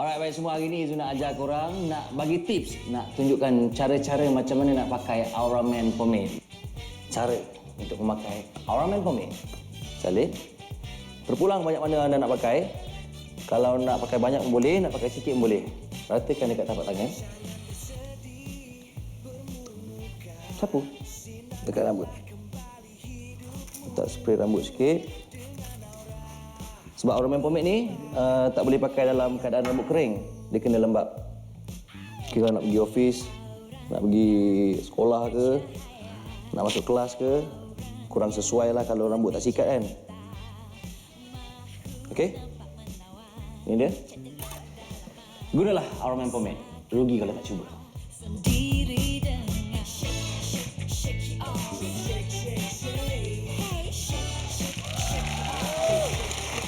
baik semua hari ni Izu nak ajar korang nak bagi tips, nak tunjukkan cara-cara macam mana nak pakai Aura Man Pomade. Cara untuk memakai Aura Man Pomade. Salih. Terpulang banyak mana anda nak pakai. Kalau nak pakai banyak pun boleh, nak pakai sikit pun boleh. Ratakan dekat tapak tangan. Sapu. Dekat rambut. Letak spray rambut sikit. Sebab Aura Man Pomade ni uh, tak boleh pakai dalam keadaan rambut kering. Dia kena lembap. Kira nak pergi office, nak pergi sekolah ke, nak masuk kelas ke, kurang sesuai lah kalau rambut tak sikat kan. Okey? Ini dia. Gunalah Aura Man Pomade. Rugi kalau tak cuba.